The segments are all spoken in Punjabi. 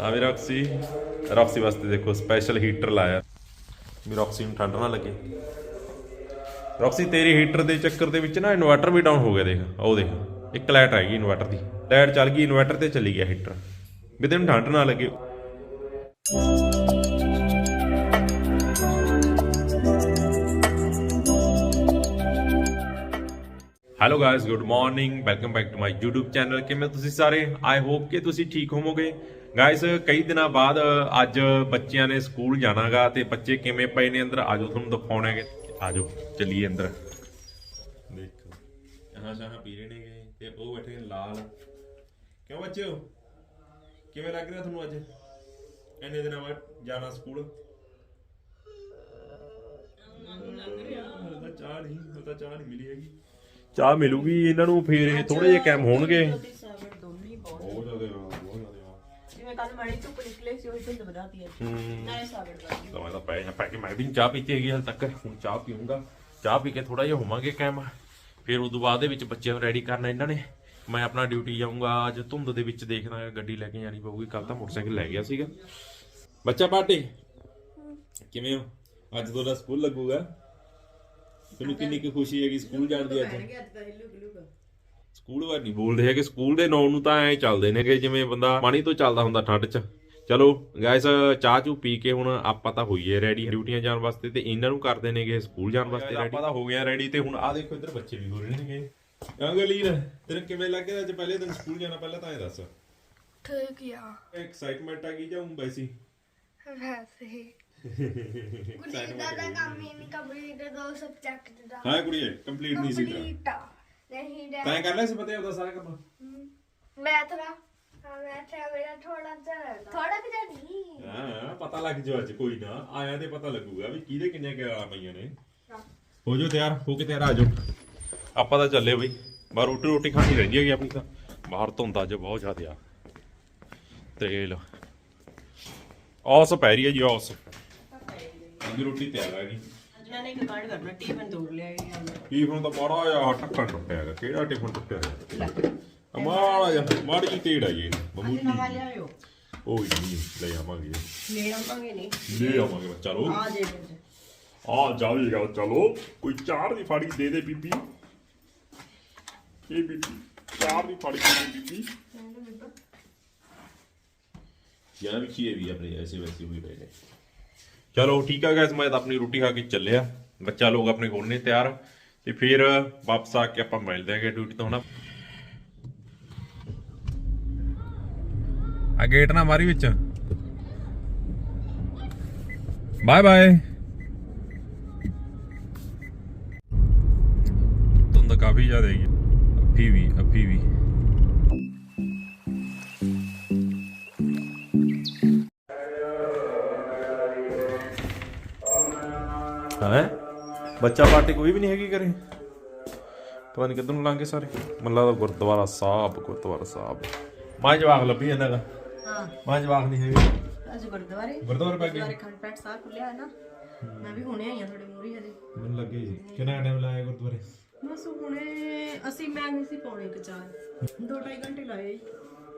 ਆ ਵੀ ਰੌਕਸੀ ਰੌਕਸੀ ਵਾਸਤੇ ਦੇਖੋ ਸਪੈਸ਼ਲ ਹੀਟਰ ਲਾਇਆ। ਵੀ ਰੌਕਸੀ ਨੂੰ ਠੰਡ ਨਾ ਲੱਗੇ। ਰੌਕਸੀ ਤੇਰੀ ਹੀਟਰ ਦੇ ਚੱਕਰ ਦੇ ਵਿੱਚ ਨਾ ਇਨਵਰਟਰ ਵੀ ਡਾਊਨ ਹੋ ਗਿਆ ਦੇਖ ਉਹ ਦੇਖ ਇੱਕ ਲਾਈਟ ਆਏਗੀ ਇਨਵਰਟਰ ਦੀ। ਲਾਈਟ ਚੱਲ ਗਈ ਇਨਵਰਟਰ ਤੇ ਚਲੀ ਗਿਆ ਹੀਟਰ ਵੀ ਤੈਨੂੰ ਠੰਡ ਨਾ ਲੱਗੇ। Hello guys good morning welcome back to my YouTube channel ਕਿਵੇਂ ਤੁਸੀਂ ਸਾਰੇ? ਆਈ ਹੋਪ ਕਿ ਤੁਸੀਂ ਠੀਕ ਹੋਵੋਗੇ। ਗਾਇਸ ਕਈ ਦਿਨਾਂ ਬਾਅਦ ਅੱਜ ਬੱਚਿਆਂ ਨੇ ਸਕੂਲ ਜਾਣਾਗਾ ਤੇ ਬੱਚੇ ਕਿਵੇਂ ਪਏ ਨੇ ਅੰਦਰ? ਆਜੋ ਤੁਹਾਨੂੰ ਦਿਖਾਉਣਾਗੇ ਆਜੋ ਚੱਲੀਏ ਅੰਦਰ। ਦੇਖੋ। ਜਹਾਂ ਜਹਾਂ ਪੀ ਰਹੇ ਨੇਗੇ ਤੇ ਉਹ ਬੈਠੇ ਨੇ ਲਾਲ। ਕਿਉਂ ਬੱਚਿਓ ਕਿਵੇਂ ਲੱਗ ਰਿਹਾ ਤੁਹਾਨੂੰ ਅੱਜ? ਇੰਨੇ ਦਿਨਾਂ ਬਾਅਦ ਜਾਣਾ ਸਕੂਲ? ਉਹਦਾ ਚਾਹ ਨਹੀਂ ਚਾਹ ਨਹੀਂ ਮਿਲੀ ਹੈਗੀ। ਚਾਹ ਮਿਲੂਗੀ ਇਹਨਾਂ ਨੂੰ ਫੇਰ ਇਹ ਥੋੜੇ ਜਿਹੇ ਕੈਮ ਹੋਣਗੇ। ਸਾਬਰ ਦੋਨੇ ਹੀ ਬਹੁਤ ਬਹੁਤ ਜ਼ਿਆਦਾ ਬਹੁਤ ਜ਼ਿਆਦਾ। ਜਿਵੇਂ ਕੱਲ ਮਾੜੀ ਧੁੱਪ ਨਿਕਲੇ ਸੀ ਉਹੀ ਧੁੰਦ ਵਧਾਤੀ ਹੈ। ਨਾਲੇ ਸਾਬਰ ਦਾ ਤਾਂ ਮੈਂ ਤਾਂ ਪੈ ਜਾ ਪੈ ਕੇ ਮੈਂ ਵੀ ਨੀ ਚਾਹ ਪੀਤੀ ਹੈਗੀ ਹਾਲ ਤੱਕ ਹੁਣ ਚਾਹ ਪੀਊਂਗਾ। ਚਾਹ ਪੀ ਕੇ ਥੋੜਾ ਜਿਹਾ ਹੋਵਾਂਗੇ ਕੈਮ ਫਿਰ ਉਦੋਂ ਬਾਅਦ ਦੇ ਵਿੱਚ ਬੱਚਿਆਂ ਨੂੰ ਰੈਡੀ ਕਰਨਾ ਇਹਨਾਂ ਨੇ। ਮੈਂ ਆਪਣਾ ਡਿਊਟੀ ਜਾਊਂਗਾ ਅੱਜ ਧੁੰਦ ਦੇ ਵਿੱਚ ਦੇਖਣਾ ਗੱਡੀ ਲੈ ਕੇ ਜਾਣੀ ਪਊਗੀ। ਕੱਲ ਤਾਂ ਮੋਟਰਸਾਈਕਲ ਲੈ ਗਿਆ ਸੀਗਾ। ਬੱਚਾ ਪਾਟੇ ਕਿਵੇਂ ਹੋ? ਅੱਜ ਤੁਹਾਡਾ ਸਕੂਲ ਲੱਗੂਗਾ? ਤੁਹਾਨੂੰ ਕਿੰਨੀ ਕੁ ਖੁਸ਼ੀ ਹੈਗੀ ਸਕੂਲ ਜਾਣ ਦੀ ਅੱਜ? ਸਕੂਲ ਵਾਰ ਨਹੀਂ ਬੋਲਦੇ ਹੈਗੇ। ਸਕੂਲ ਦੇ ਨਾਂ ਨੂੰ ਤਾਂ ਐ ਚੱਲਦੇ ਨੇ ਕਿ ਜਿਵੇਂ ਬੰਦਾ ਪਾਣੀ ਤੋਂ ਚੱਲਦਾ ਹੁੰਦਾ ਠੰਡ 'ਚ। ਚਲੋ ਗਾਇਸ ਚਾਹ ਚੂ ਪੀ ਕੇ ਹੁਣ ਆਪਾਂ ਤਾਂ ਹੋਈਏ ਰੈਡੀ ਡਿਊਟੀਆਂ ਜਾਣ ਵਾਸਤੇ ਤੇ ਇਹਨਾਂ ਨੂੰ ਕਰਦੇ ਨੇਗੇ ਸਕੂਲ ਜਾਣ ਵਾਸਤੇ ਰੈਡੀ ਆਪਾਂ ਤਾਂ ਹੋ ਗਿਆ ਰੈਡੀ ਤੇ ਹੁਣ ਆ ਦੇਖੋ ਇੱਧਰ ਬੱਚੇ ਵੀ ਹੋ ਰਹੇ ਨੇਗੇ। ਅੰਗਲੀਨ ਤੈਨੂੰ ਕਿਵੇਂ ਲੱਗਿਆ ਅੱਜ? ਪਹਿਲੇ ਦਿਨ ਸਕੂਲ ਜਾਣਾ ਪਹਿਲਾਂ ਤਾਂ ਇਹ ਦੱਸ। ਠੀਕ ਆ। ਐਕਸਾਈਟਮੈਂਟ ਆ ਗਈ ਜਾਂ ਊਂ ਵੈਸੀ? ਵੈਸੇ ਹੀ। ਕੁੜੀ ਦਾ ਕੰਮ ਹੀ ਨਹੀਂ ਕੰਪਲੀਟ ਦੋ ਸਬਜੈਕਟ ਦਾ। ਹਾਂ ਕੁੜੀਏ ਕੰਪਲੀਟ ਨਹੀਂ ਸੀ ਤੇਰਾ। ਕੰਪਲੀਟ ਆ। ਨਹੀਂ ਡੈ ਤੈਂ ਕਰ ਲਿਆ ਸੀ ਪਤਾ ਉਹਦਾ ਸਾਰਾ ਕੰਮ? ਦਾ ਹਾਂ ਮੈਥ ਆ ਮੇਰਾ ਥੋੜਾ ਜਿਹਾ ਥੋੜਾ ਜਿਹਾ ਨਹੀਂ। ਹਾਂ ਪਤਾ ਲੱਗ ਜਾਓ ਅੱਜ ਕੋਈ ਨਾ। ਆਇਆ ਤੇ ਪਤਾ ਲੱਗੂਗਾ ਵੀ ਕਿਹਦੇ ਕਿੰਨੇ ਗਾਲਾਂ ਪਈਆਂ ਨੇ। ਹੋ। ਜਾਓ ਤਿਆਰ ਹੋ ਕੇ ਤਿਆਰ ਆ ਜਾਓ ਆਪਾਂ ਤਾਂ ਚੱਲੇ ਬਈ। ਬਾਹਰ ਰੋਟੀ ਰੋਟੀ ਖਾਣੀ ਰਹਿੰਦੀ ਹੈਗੀ ਆਪਣੀ ਤਾਂ। ਬਾਹਰ ਧੁੰਦ ਅੱਜ ਬਹੁਤ ਜ਼ਿਆਦਾ ਆ। ਤੇਲ। ਔਸ ਪੈ ਰਹੀ ਹੈ ਜੀ ਔਸ। ਰੋਟੀ ਤਿਆਰ ਆ ਗਈ। ਮੈਂ ਨੇ ਇੱਕ ਕਾਰਡ ਕਰਨਾ ਟੀਫਨ ਤੋੜ ਲਿਆ ਇਹ ਤਾਂ ਮਾੜਾ ਟੁੱਟਿਆ ਹੈਗਾ। ਕਿਹੜਾ ਟਿਫਨ ਟੁੱਟਿਆ ਹੈਗਾ? ਆ ਮਾੜਾ ਜਿਹਾ ਮਾੜੀ ਜਿਹੀ ਤੇੜ ਆ ਜੀ ਅੱਜ ਮਾਮੂਲੀ ਨਵਾਂ ਲਿਆਇਓ। ਉਹ ਨਹੀਂ ਲੈ ਆਵਾਂਗੇ। ਲੈ ਆਵਾਂਗੇ ਨਹੀਂ। ਲੈ ਆਵਾਂਗੇ ਬੱਚਾ ਲੋ ਆ ਜੇ ਵਿੱਚ ਆ ਜਾਵੇਗਾ ਚਲੋ। ਕੋਈ ਚਾਰ ਦੀ ਫਾੜੀ ਦੇ ਦੇ ਬੀਬੀ। ਇਹ ਬੀਬੀ ਚਾਰ ਦੀ ਫਾੜੀ ਦੇ ਦੇ ਬੀਬੀ। ਯਾਰ ਵੀ ਕੀ ਵੀ ਆਪਣੇ ਐਸੇ ਵੈਸੇ ਹੋਈ ਪਏ ਨੇ। ਚਲੋ ਠੀਕ ਆ ਗਾਇਸ ਮੈਂ ਤਾਂ ਆਪਣੀ ਰੋਟੀ ਖਾ ਕੇ ਚੱਲਿਆ। ਬੱਚਾ ਲੋਕ ਆਪਣੇ ਕੋਲ ਨੇ ਤਿਆਰ। ਤੇ ਫਿਰ ਵਾਪਸ ਆ ਕੇ ਆਪਾਂ ਮਿਲਦੇ ਆਂਗੇ ਡਿਊਟੀ ਤੋਂ ਹੁਣ। ਆ ਗੇਟ ਨਾ ਮਾਰੀ ਵਿੱਚ। ਬਾਏ ਬਾਏ ਧੁੰਦ ਕਾਫੀ ਜ਼ਿਆਦਾ ਹੈਗੀ। ਅੱਫੀ ਵੀ ਅੱਫੀ ਵੀ। ਹੈ। ਬੱਚਾ ਪਾਰਟੀ ਕੋਈ ਵੀ ਨਹੀਂ ਹੈਗੀ ਘਰੇ। ਪਤਾ ਨਹੀਂ ਕਿੱਧਰ ਨੂੰ ਲੰਘੇ ਸਾਰੇ। ਮੈਨੂੰ ਲੱਗਦਾ ਗੁਰਦੁਆਰਾ ਸਾਹਿਬ ਗੁਰਦੁਆਰਾ ਸਾਹਿਬ। ਮਾਂ ਜਵਾਕ ਲੱਭੀ ਜਾਂਦਾ ਗਾ ਹਾਂ। ਮਾਂ ਜਵਾਕ ਨਹੀਂ ਹੈਗੀ। ਅੱਜ ਗੁਰਦੁਆਰੇ। ਗੁਰਦੁਆਰੇ ਪੈ ਗਏ। ਗੁਰਦੁਆਰੇ ਖੰਡ ਪੈਟ ਸਾਹਿਬ ਖੁੱਲਿਆ ਹੈ ਨਾ। ਮੈਂ ਵੀ ਹੁਣੇ ਆਈ ਹਾਂ ਥੋੜੀ ਮੂਰੀ ਹਜੇ। ਮੈਨੂੰ ਲੱਗੇ ਸੀ। ਕਿੰਨਾ ਟਾਈਮ ਲਾਇਆ ਗੁਰਦੁਆਰੇ? ਬਸ ਹੁਣੇ ਅਸੀਂ ਮੈਂ ਗਈ ਸੀ ਪੌਣੇ ਕੁ ਚਾਰ। ਦੋ ਢਾਈ ਘੰਟੇ ਲਾਏ। ਜੀ।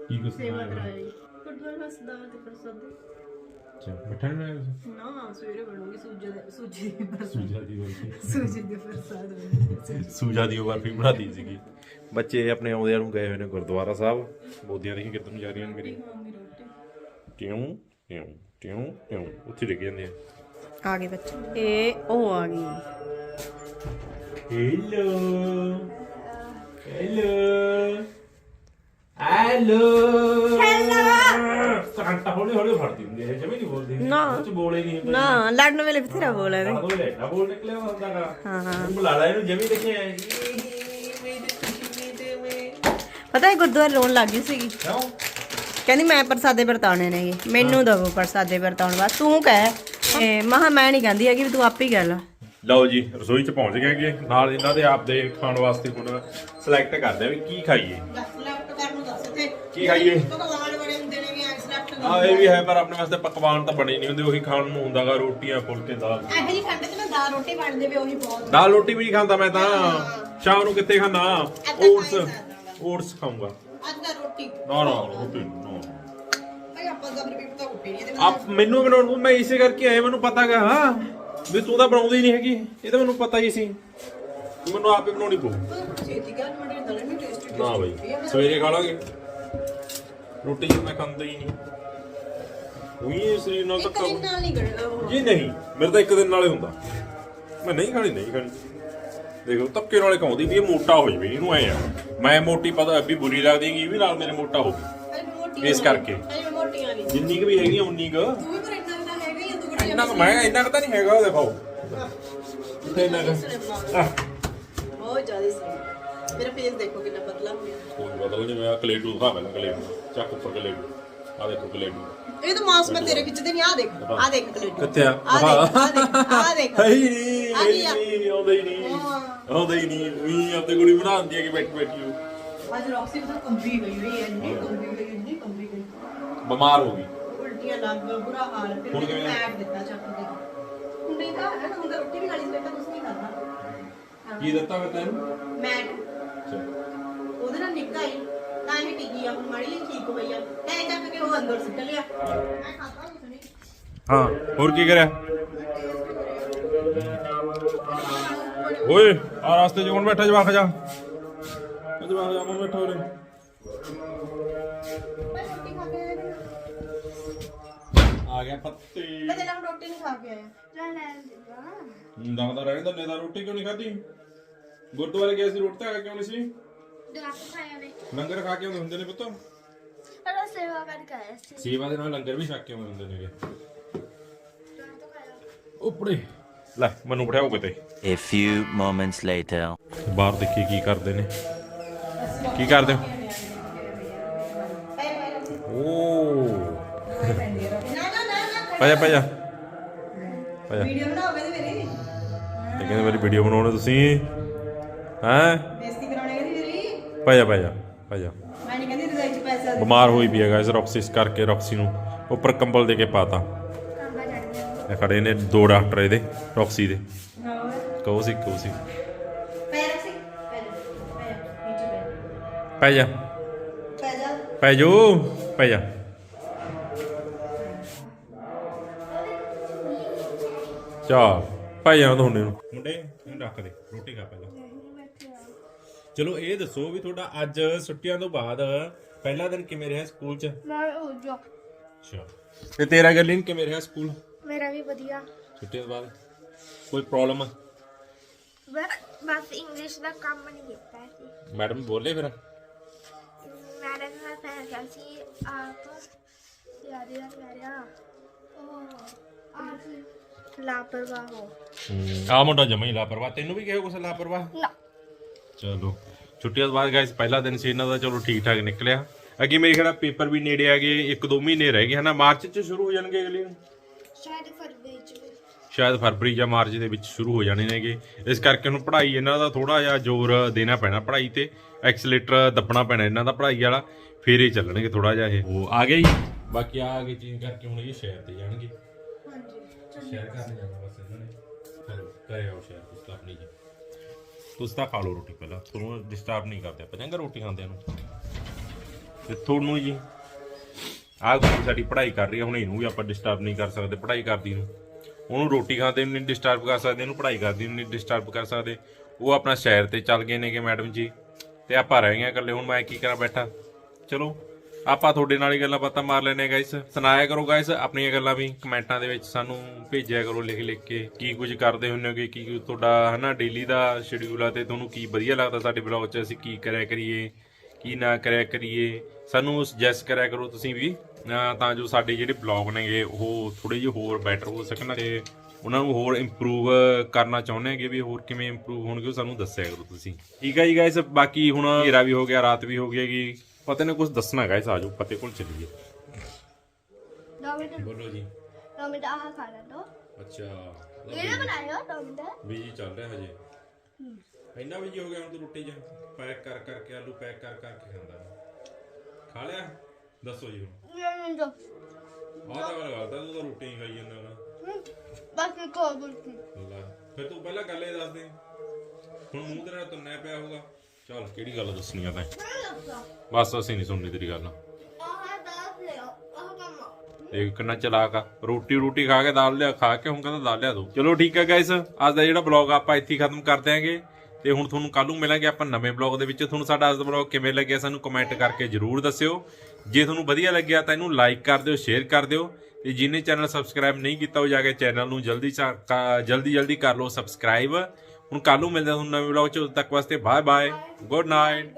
ਕੀ ਕੁਛ ਸੇਵਾ ਕਰਾਈ। ਗੁਰਦੁਆਰੇ ਬਸ ਦਾਲ ਤੇ ਪ੍ਰਸਾਦ ਅੱਛਾ ਮਿੱਠਾ ਨਹੀਂ ਲਾਇਆ ਤੁਸੀਂ ਨਾ ਸਵੇਰੇ ਬਣੂਗੀ ਸੂਜੀ ਦੇ ਸੂਜੀ ਦੀ ਪ੍ਰਸਾਦ ਸੂਜਾ ਦੀ ਬਰਫੀ ਸੂਜੀ ਦੇ ਪ੍ਰਸਾਦ ਬਣੂਗੀ ਸੂਜਾ ਦੀ ਬਰਫੀ ਬਣਾਦੀ ਸੀਗੀ। ਬੱਚੇ ਆਪਣੇ ਆਉਂਦਿਆਂ ਨੂੰ ਗਏ ਹੋਏ ਨੇ ਗੁਰਦੁਆਰਾ ਸਾਹਿਬ। ਬੋਦੀਆਂ ਦੇਖੀ ਕਿੱਧਰ ਨੂੰ ਜਾ ਰਹੀਆਂ ਨੇ ਮੇਰੀ? ਖਾਵਾਂਗੀ ਰੋਟੀ। ਟਿਉਂ ਟਿਉਂ ਟਿਉਂ ਟਿਉਂ ਉੱਥੇ ਡਿੱਗ ਜਾਂਦੇ ਆ। ਆ ਗਏ ਬੱਚੇ। ਇਹ ਉਹ ਆ ਗਈ। ਹੈਲੋ ਹੈਲੋ ਹੈਲੋ ਹੈਲੋ ਕੰਟਾ ਹੌਲੀ ਹੌਲੀ ਫੜਦੀ ਹੁੰਦੀ ਹੈ ਜਮੇ ਨਹੀਂ ਬੋਲਦੀ। ਨਾ। ਕੁਝ ਬੋਲੇ ਨਹੀਂ ਹੁੰਦਾ। ਨਾ ਲੜਨ ਵੇਲੇ ਬਥੇਰਾ ਬੋਲੇ ਨੇ ਉਹ ਲੈਟਾ ਬੋਲ ਨਿਕਲਿਆ ਹੁੰਦਾ ਗਾ ਹਾਂ ਹਾਂ। ਬੁਲਾ ਲਾ ਇਹਨੂੰ ਜਮੇ ਦੇਖਿਆ ਪਤਾ ਹੈ ਗੁਰਦੁਆਰੇ ਰੋਣ ਲੱਗ ਗਈ ਸੀਗੀ। ਕਿਉਂ? ਕਹਿੰਦੀ ਮੈਂ ਪ੍ਰਸਾਦੇ ਵਰਤਾਉਣੇ ਨੇਗੇ ਮੈਨੂੰ ਦਵੋ ਪ੍ਰਸਾਦੇ ਵਰਤਾਉਣ ਬਾਅਦ। ਤੂੰ ਕਹਿ ਇਹ ਮਹਾ ਮੈਂ ਨਹੀਂ ਕਹਿੰਦੀ ਹੈਗੀ ਵੀ ਤੂੰ ਆਪ ਹੀ ਕਹਿ ਲੈ। ਲਓ ਜੀ ਰਸੋਈ ਚ ਪਹੁੰਚ ਗਏ ਕਿ ਨਾਲ ਇਹਨਾਂ ਦੇ ਆਪ ਦੇ ਖਾਣ ਵਾਸਤੇ ਹੁਣ ਸਿਲੈਕਟ ਕਰਦੇ ਆ ਵੀ ਕੀ ਖਾਈਏ। ਸਿਲੈਕਟ ਕਰਨ ਨੂੰ ਦੱਸ ਤੇ ਕੀ ਖਾਈਏ? ਪਕਵਾਨ ਬੜੇ ਹੁੰਦੇ ਨੇ ਵੀ ਸਿਲੈਕਟ ਆ ਇਹ ਵੀ ਹੈ ਪਰ ਆਪਣੇ ਵਾਸਤੇ ਪਕਵਾਨ ਤਾਂ ਬਣੇ ਨਹੀਂ ਹੁੰਦੇ ਉਹੀ ਖਾਣ ਨੂੰ ਹੁੰਦਾਗਾ ਰੋਟੀਆਂ ਫੁਲਕੇ ਦਾਲ। ਇਹੋ ਜੀ ਖੰਡ ਤੇ ਨਾ ਦਾਲ ਰੋਟੀ ਬਣਦੇ ਵੀ ਉਹੀ ਬਹੁਤ। ਦਾਲ ਰੋਟੀ ਵੀ ਨਹੀਂ ਖਾਂਦਾ ਮੈਂ ਤਾਂ। ਸ਼ਾਮ ਨੂੰ ਕਿੱਥੇ ਖਾਣਾ ਓਟਸ। ਓਟਸ ਖਾਊਂਗਾ। ਅੱਜ ਰੋਟੀ। ਨਾ ਨਾ ਰੋਟੀ ਨਾ ਆਪਾਂ ਤਾਂ ਫਿਰ ਪੀਪਤਾ ਉੱਪੇ ਨਹੀਂ ਆਪ ਮੈਨੂੰ ਬਣਾਉਣ ਨੂੰ ਮੈਂ ਇਸੇ ਕਰਕੇ ਆਇਆ ਮੈਨੂੰ ਪਤਾ ਗਾ ਹਾਂ। ਵੀ ਤੂੰ ਤਾਂ ਬਣਾਉਂਦੀ ਨਹੀਂ ਹੈਗੀ। ਇਹ ਤਾਂ ਮੈਨੂੰ ਪਤਾ ਹੀ ਸੀ। ਮੈਨੂੰ ਆਪੇ ਬਣਾਉਣੀ ਪਊ। ਛੇਤੀ ਕਰ ਮੜੇ ਦਲੇ ਵੀ ਟੇਸਟੀ ਨਾ ਬਈ ਸਵੇਰੇ ਖਾ ਲਾਂਗੇ। ਰੋਟੀ ਮੈਂ ਖਾਂਦਾ ਹੀ ਨਹੀਂ ਉਹੀ ਸਰੀਰ ਨਾਲ ਇੱਕ ਧੱਕਾ ਦਿਨ ਨਾਲ ਨਹੀਂ ਗੜਦਾ ਉਹ। ਜੀ ਨਹੀਂ ਮੇਰੇ ਤਾਂ ਇੱਕ ਦਿਨ ਨਾਲੇ ਹੁੰਦਾ। ਮੈਂ ਨਹੀਂ ਖਾਣੀ ਨਹੀਂ ਖਾਣੀ। ਦੇਖੋ ਧੱਕੇ ਨਾਲੇ ਕਹਾਉਂਦੀ ਵੀ ਇਹ ਮੋਟਾ ਹੋ ਜਵੇ ਇਹਨੂੰ ਐ ਆ। ਮੈਂ ਮੋਟੀ ਪਤਾ ਵੀ ਬੁਰੀ ਲੱਗਦੀ ਹੈਗੀ ਇਹ ਵੀ ਨਾਲ ਮੇਰੇ ਮੋਟਾ ਹੋਵੇ ਅਰੇ ਮੈਂ ਮੋਟੀ ਇਸ ਕਰਕੇ। ਅਰੇ ਮੈਂ ਮੋਟੀ ਆ ਗਈ ਜਿੰਨੀ ਕੁ ਵੀ ਹੈਗੀ ਆ ਉਨੀ ਕੁ। ਤੂੰ ਵੀ ਪਰ ਇੰਨਾ ਤਾਂ ਹੈਗਾ ਹੀ ਆ, ਤੂੰ ਬੜੀ ਇੰਨਾ ਕੁ ਮੈਂ ਇੰਨਾ ਕੁ ਤਾਂ ਨਹੀਂ ਹੈਗਾ ਉਹ ਦੇਖੋ ਕਿੱਥੇ ਇੰਨਾ ਕੁ? ਆਹ, ਬਹੁਤ ਜ਼ਿਆਦਾ ਸੀ ਮੇਰਾ ਫੇਸ ਦੇਖੋ ਕਿੰਨਾ ਪਤਲਾ ਹੋ ਗਿਆ। ਕੋਈ ਬਦਲ ਨਹੀਂ ਮੈਂ ਕਲੇਡੂ ਦਿਖਾ ਪਹਿਲਾਂ ਕਲੇਡੂ ਚੱਕ ਉੱਪਰ ਕਲੇਡੂ ਆ ਦੇਖੋ ਕਲੇਡੂ ਇਹ ਤਾਂ ਮਾਸ ਮੈਂ ਤੇਰੇ ਖਿੱਚਦੇ ਨਹੀਂ ਆ ਦੇਖ ਆ ਦੇਖ ਕਲੇਟੂ ਕਿੱਥੇ ਆ? ਆ ਦੇਖ ਆ ਦੇਖ ਆ ਦੇਖ। ਹੈ ਹੀ ਨਹੀਂ ਹੈ। ਹੀ ਨਹੀਂ ਆਉਂਦਾ ਹੀ ਨਹੀਂ। ਆਉਂਦਾ ਹੀ ਨਹੀਂ। ਉਹੀ ਆਪੇ ਕੁੜੀ ਬਣਾਉਂਦੀ ਹੈ ਕਿ ਬੈਠੀ ਬੈਠੀ ਉਹ। ਅੱਜ ਰੌਕਸੀ ਤਾਂ ਕੰਬੀ ਗਈ ਹੋਈ ਹੈ ਇੰਨੀ ਕੰਬੀ ਗਈ ਇੰਨੀ ਕੰਬੀ ਗਈ। ਬਿਮਾਰ ਹੋ ਗਈ। ਉਲਟੀਆਂ ਲੱਗ ਬੁਰਾ ਹਾਲ। ਫਿਰ ਆ? ਪੈਕ ਦਿੱਤਾ ਚੱਕ ਕੇ। ਹੁੰਦੀ ਤਾਂ ਹੈ ਨਾ ਹੁੰਦਾ ਰੋਟੀ ਵੀ ਖਾਲੀ ਸਵੇਰ ਤੱਕ ਕੁਝ ਨਹੀਂ ਖਾਦਾ ਕੀ ਦਿੱਤਾ ਮੈਂ ਤੈਨੂੰ? ਮੈਟ ਉਹਦੇ ਨਾਲ ਨਿੱਘਾ ਹੀ। ਆ ਹੁਣ ਮਾੜੀ ਜਿਹੀ ਠੀਕ ਹੋਈ ਆ। ਤੈਂ ਚੱਕ ਕੇ ਉਹ ਅੰਦਰ ਸੁੱਟ ਲਿਆ। ਮੈਂ ਖਾਦਾ ਕੁਝ ਨਹੀਂ ਹਾਂ ਹੋਰ ਕੀ ਕਰਿਆ? ਓਏ ਆ ਰਾਸਤੇ 'ਚ ਕੌਣ ਬੈਠਾ ਜਵਾਖ ਜਾ? ਉਹ ਜਵਾਖ ਜਾ ਕੌਣ ਬੈਠਾ ਉਰੇ? ਮੈਂ ਰੋਟੀ ਖਾ ਕੇ ਆਇਆ ਆ ਗਿਆ ਪੱਤੀ। ਕਦੇ ਨਾ ਰੋਟੀ ਨਹੀਂ ਖਾ ਕੇ ਆਇਆ। ਲੈ ਲੈ ਦੇ ਦੰਦਾ ਰਹਿਣ ਦਾ ਨੇਦਾ ਰੋਟੀ ਕਿਉਂ ਨਹੀਂ ਖਾਧੀ? ਗੁਰਦੁਆਰੇ ਗਏ ਸੀ ਰੋਟੀ ਤਾਂ ਕਿਉਂ ਨਹੀਂ ਸੀ? ਖਾਇਆ ਨੇ। ਲੰਗਰ ਖਾ ਕੇ ਆਉਂਦੇ ਹੁੰਦੇ ਨੇ ਪੁੱਤ? ਅਰੇ ਸੇਵਾ ਕਰਕੇ ਆਇਆ ਸੀ। ਸੇਵਾ ਦੇ ਨਾਲ ਲੰਗਰ ਵੀ ਛਕ ਕੇ ਆਉਂਦੇ ਹੁੰਦੇ ਨੇਗੇ। ਤਾਂ ਖਾਇਆ ਉੱਪਰੇ। ਲੈ ਮੈਨੂੰ ਬਿਠਾਓ ਕਿਤੇ। A few moments later. ਬਾਹਰ ਦੇਖੀ ਕੀ ਕਰਦੇ ਨੇ। ਕੀ ਕਰਦੇ ਹੋ? ਓ। ਨਾ ਨਾ ਨਾ ਨਾ ਪਾਜਾ ਪਾਜਾ ਪਾਜਾ ਵੀਡੀਓ ਬਣਾਓਗੇ ਤੇ ਮੇਰੀ। ਇਹ ਕਹਿੰਦੇ ਮੇਰੀ ਵੀਡੀਓ ਬਣਾਉਣੇ ਤੁਸੀਂ। ਹੈਂ? ਮੇਰੀ ਪਾਜਾ ਪਾਜਾ ਪਾਜਾ ਮੈਂ ਨਹੀਂ ਕਹਿੰਦੀ ਰਜ਼ਾਈ ਚ ਪੈਸਾ ਦੇ ਬਿਮਾਰ ਹੋਈ ਵੀ ਹੈ ਗਾਇਸ ਰੌਕਸਿਸ ਕਰਕੇ ਰੌਕਸੀ ਨੂੰ ਉੱਪਰ ਕੰਬਲ ਦੇ ਕੇ ਪਾਤਾ। ਕਾਂਬਾ ਚੜ ਗਿਆ। ਇਹ ਖੜੇ ਨੇ ਦੋ ਡਾਕਟਰ ਇਹਦੇ ਰੌਕਸੀ ਦੇ। ਹੋਰ? ਕਹੋ ਸੀ ਕਹੋ ਸੀ। ਪੈਰ ਸੀ ਪੈਰ ਪੈਰ ਨੀਚੇ ਪੈਰ ਪੈ ਜਾ। ਪੈ ਜਾ। ਪੈ ਜੋ। ਪੈ ਜਾ। ਚਾ ਪੈ ਜਾ ਤੁਹਾਡੇ ਨੂੰ। ਮੁੰਡੇ ਇਹਨੂੰ ਰੱਖ ਦੇ ਰੋਟੀ ਖਾ ਪਹਿਲਾਂ। ਚਲੋ ਇਹ ਦੱਸੋ ਵੀ ਤੁਹਾਡਾ ਅੱਜ ਛੁੱਟੀਆਂ ਤੋਂ ਬਾਅਦ ਪਹਿਲਾ ਦਿਨ ਕਿਵੇਂ ਰਿਹਾ ਸਕੂਲ 'ਚ? ਮੈਂ ਉਹ ਜੋ ਅੱਛਾ। ਤੇ ਤੇਰਾ ਗੱਲਿਨ ਕਿਵੇਂ ਰਿਹਾ ਸਕੂਲ? ਮੇਰਾ ਵੀ ਵਧੀਆ। ਛੁੱਟੀਆਂ ਤੋਂ ਬਾਅਦ? ਕੋਈ ਪ੍ਰੋਬਲਮ ਮੈਂ ਬਸ ਇੰਗਲਿਸ਼ ਦਾ ਕੰਮ ਨਹੀਂ ਕੀਤਾ ਸੀ। ਮੈਡਮ ਬੋਲੇ ਫਿਰ? ਮੈਡਮ ਨੇ ਫੈਸਲਾ ਸੀ ਆਪ ਯਾਰੀ ਦਾ ਕਰਿਆ ਉਹ ਆਪ ਲਾਪਰਵਾਹ ਹੋ। ਆ ਮੁੰਡਾ ਜਮਾ ਹੀ ਲਾਪਰਵਾਹ। ਤੈਨੂੰ ਵੀ ਕਿਹਾ ਕੁਛ ਲਾਪਰਵਾਹ? ਨਾ। ਚਲੋ। ਛੁੱਟੀਆਂ ਤੋਂ ਬਾਅਦ ਗਾਇਸ ਪਹਿਲਾ ਦਿਨ ਸੀ ਇਹਨਾਂ ਦਾ ਚਲੋ ਠੀਕ ਠਾਕ ਨਿਕਲਿਆ। ਅੱਗੇ ਮੇਰੇ ਖਿਆਲ ਪੇਪਰ ਵੀ ਨੇੜੇ ਆ ਗਏ ਇੱਕ ਦੋ ਮਹੀਨੇ ਰਹਿ ਗਏ ਹਨਾ? ਮਾਰਚ ਚ ਸ਼ੁਰੂ ਹੋ ਜਾਣਗੇ ਅਗਲੇ ਨੂੰ ਸ਼ਾਇਦ ਫਰਵਰੀ ਚ। ਸ਼ਾਇਦ ਫਰਵਰੀ ਜਾਂ ਮਾਰਚ ਦੇ ਵਿੱਚ ਸ਼ੁਰੂ ਹੋ ਜਾਣੇ ਨੇਗੇ। ਇਸ ਕਰਕੇ ਹੁਣ ਪੜ੍ਹਾਈ ਇਹਨਾਂ ਦਾ ਥੋੜਾ ਜਿਹਾ ਜ਼ੋਰ ਦੇਣਾ ਪੈਣਾ ਪੜ੍ਹਾਈ ਤੇ। ਐਕਸਲੇਟਰ ਦੱਬਣਾ ਪੈਣਾ ਇਹਨਾਂ ਦਾ ਪੜ੍ਹਾਈ ਵਾਲਾ। ਫੇਰ ਹੀ ਚੱਲਣਗੇ ਥੋੜਾ ਜਿਹਾ ਇਹ। ਉਹ ਆ ਜੀ? ਬਾਕੀ ਆ ਕੇ ਚੇਂਜ ਕਰਕੇ ਹੁਣ ਇਹ ਸ਼ਹਿਰ ਤੇ ਜਾਣਗੇ। ਹਾਂਜੀ ਸ਼ੇਅਰ ਕਰਨ ਜਾਣਾ ਬਸ ਇਹਨਾਂ ਨੇ। ਚਲੋ ਕਰੇ ਆਓ ਸ਼ੇਅਰ ਤੁਸੀਂ ਤਾਂ ਆਪਣੀ ਜੀ ਤੁਸੀਂ ਤਾਂ ਖਾ ਲਓ ਰੋਟੀ ਪਹਿਲਾਂ। ਤੁਹਾਨੂੰ ਡਿਸਟਰਬ ਨਹੀਂ ਕਰਦੇ ਆਪਾਂ, ਚੰਗਾ ਰੋਟੀ ਖਾਂਦੇ ਨੂੰ। ਤੇ ਤੁਹਾਨੂੰ ਜੀ, ਆਹ ਕੁੜੀ ਸਾਡੀ ਪੜ੍ਹਾਈ ਕਰ ਰਹੀ ਹੈ ਹੁਣ ਇਹਨੂੰ ਵੀ ਆਪਾਂ ਡਿਸਟਰਬ ਨਹੀਂ ਕਰ ਸਕਦੇ, ਪੜ੍ਹਾਈ ਕਰਦੀ ਨੂੰ। ਉਹਨੂੰ ਰੋਟੀ ਖਾਂਦੇ ਨੂੰ ਨਹੀਂ ਡਿਸਟਰਬ ਕਰ ਸਕਦੇ, ਇਹਨੂੰ ਪੜ੍ਹਾਈ ਕਰਦੀ ਨੂੰ ਨਹੀਂ ਡਿਸਟਰਬ ਕਰ ਸਕਦੇ। ਉਹ ਆਪਣਾ ਸ਼ਹਿਰ ਤੇ ਚੱਲ ਗਏ ਨੇਗੇ ਮੈਡਮ ਜੀ, ਤੇ ਆਪਾਂ ਰਹਿ ਗਏ ਇਕੱਲੇ, ਹੁਣ ਮੈਂ ਕੀ ਕਰਾਂ ਬੈਠਾ? ਚਲੋ ਆਪਾਂ ਤੁਹਾਡੇ ਨਾਲ ਹੀ ਗੱਲਾਂ ਬਾਤਾਂ ਮਾਰ ਲੈਨੇ ਗਾਇਸ ਸੁਣਾਇਆ ਕਰੋ ਗਾਇਸ ਆਪਣੀਆਂ ਗੱਲਾਂ ਵੀ ਕਮੈਂਟਾਂ ਦੇ ਵਿੱਚ ਸਾਨੂੰ ਭੇਜਿਆ ਕਰੋ ਲਿਖ ਲਿਖ ਕੇ ਕੀ ਕੁਝ ਕਰਦੇ ਹੁੰਦੇ ਹੋਗੇ ਕੀ ਕੁਝ ਤੁਹਾਡਾ ਹਨਾ ਡੇਲੀ ਦਾ ਸ਼ਡਿਊਲ ਆ ਤੇ ਤੁਹਾਨੂੰ ਕੀ ਵਧੀਆ ਲੱਗਦਾ ਸਾਡੇ ਬਲੌਗ 'ਚ ਅਸੀਂ ਕੀ ਕਰਿਆ ਕਰੀਏ, ਕੀ ਨਾ ਕਰਿਆ ਕਰੀਏ। ਸਾਨੂੰ ਸੁਜੈਸਟ ਕਰਿਆ ਕਰੋ ਤੁਸੀਂ ਵੀ ਤਾਂ ਜੋ ਸਾਡੇ ਜਿਹੜੇ ਬਲੌਗ ਨੇਗੇ ਉਹ ਥੋੜੇ ਜਿਹੇ ਹੋਰ ਬੈਟਰ ਹੋ ਸਕਣ ਤੇ ਉਹਨਾਂ ਨੂੰ ਹੋਰ ਇੰਪਰੂਵ ਕਰਨਾ ਚਾਹੁੰਦੇ ਹੈਗੇ ਵੀ ਹੋਰ ਕਿਵੇਂ ਇੰਪਰੂਵ ਹੋਣਗੇ ਉਹ ਸਾਨੂੰ ਦੱਸਿਆ ਕਰੋ ਤੁਸੀਂ। ਠੀਕ ਹੈ ਜੀ ਗਾਇਸ ਬਾਕੀ ਹੁਣ ਹਨੇਰਾ ਵੀ ਹੋ ਗਿਆ, ਰਾਤ ਵੀ ਹੋ ਗਈ ਹੈਗੀ। ਪਤਾ ਨੇ ਕੁਝ ਦੱਸਣਾ ਗਾਇਸ ਆਜੋ ਪਤੇ ਕੋਲ ਚੱਲੀਏ। ਬੋਲੋ ਜੀ। ਆਹ ਖਾ ਲੈ ਦੋ। ਅੱਛਾ ਇਹਨੇ ਬਣਾਇਆ ਦੋ ਮਿੰਟ ਬੀਜੀ ਚੱਲ ਰਿਹਾ ਹਜੇ। ਇੰਨਾ ਵੀ ਹੋ ਗਿਆ ਹੁਣ ਤੂੰ ਰੋਟੀ 'ਚ? ਪੈਕ ਕਰ ਕਰਕੇ ਆਲੂ ਪੈਕ ਕਰ ਕਰਕੇ ਖਾਂਦਾ। ਖਾ ਲਿਆ? ਦੱਸੋ ਜੀ ਹੁਣ। ਆਹ ਤਾਂ ਗੱਲ ਕਰਦਾ ਤੂੰ ਤਾਂ ਰੋਟੀ ਹੀ ਖਾਈ ਜਾਂਦਾ ਵਾ ਹੋਰ ਬੁਲਕੀ ਲੈ ਫਿਰ ਤੂੰ ਪਹਿਲਾਂ ਗੱਲ ਇਹ ਦੱਸ ਦੇ। ਹੁਣ ਮੂੰਹ ਤੇਰਾ ਤੁੰਨਿਆ ਪਿਆ ਹੋਊਗਾ। ਚੱਲ, ਕਿਹੜੀ ਗੱਲ ਦੱਸਣੀ ਆ ਤੈਂ? ਬਸ ਅਸੀਂ ਨਹੀਂ ਸੁਣਨੀ ਤੇਰੀ ਗੱਲ। ਦੇਖ ਕਿੰਨਾ ਚਲਾਕ ਆ। ਰੋਟੀ ਰੋਟੀ ਖਾ ਕੇ ਦਾਲ ਲਿਆ, ਖਾ ਕੇ ਹੁਣ ਕਹਿੰਦਾ ਦਾਲ ਲਿਆ ਦੋ। ਚਲੋ ਠੀਕ ਹੈ ਗਾਇਸ ਅੱਜ ਦਾ ਜਿਹੜਾ ਬਲੌਗ ਆਪਾਂ ਇੱਥੇ ਖਤਮ ਕਰ ਦਿਆਂਗੇ। ਤੇ ਹੁਣ ਤੁਹਾਨੂੰ ਕੱਲ ਨੂੰ ਮਿਲਾਂਗੇ ਆਪਾਂ ਨਵੇਂ ਬਲੌਗ ਦੇ ਵਿੱਚ। ਤੁਹਾਨੂੰ ਸਾਡਾ ਅੱਜ ਦਾ ਬਲੌਗ ਕਿਵੇਂ ਲੱਗਿਆ ਸਾਨੂੰ ਕਮੈਂਟ ਕਰਕੇ ਜਰੂਰ ਦੱਸਿਓ। ਜੇ ਤੁਹਾਨੂੰ ਵਧੀਆ ਲੱਗਿਆ ਤਾਂ ਇਹਨੂੰ ਲਾਈਕ ਕਰ ਦਿਓ ਸ਼ੇਅਰ ਕਰ ਦਿਓ। ਤੇ ਜਿਹਨੇ ਚੈਨਲ ਸਬਸਕ੍ਰਾਈਬ ਨਹੀਂ ਕੀਤਾ ਉਹ ਜਾ ਕੇ ਚੈਨਲ ਨੂੰ ਜਲਦੀ ਜਲਦੀ ਜਲਦੀ ਕਰ ਲਓ ਸਬਸਕ੍ਰਾਈਬ ਹੁਣ ਕੱਲ ਨੂੰ ਮਿਲਦੇ ਹਾਂ ਤੁਹਾਨੂੰ ਨਵੇਂ ਬਲੌਗ ਚ। ਉਦੋਂ ਤੱਕ ਵਾਸਤੇ ਬਾਏ ਬਾਏ ਗੁੱਡ ਨਾਈਟ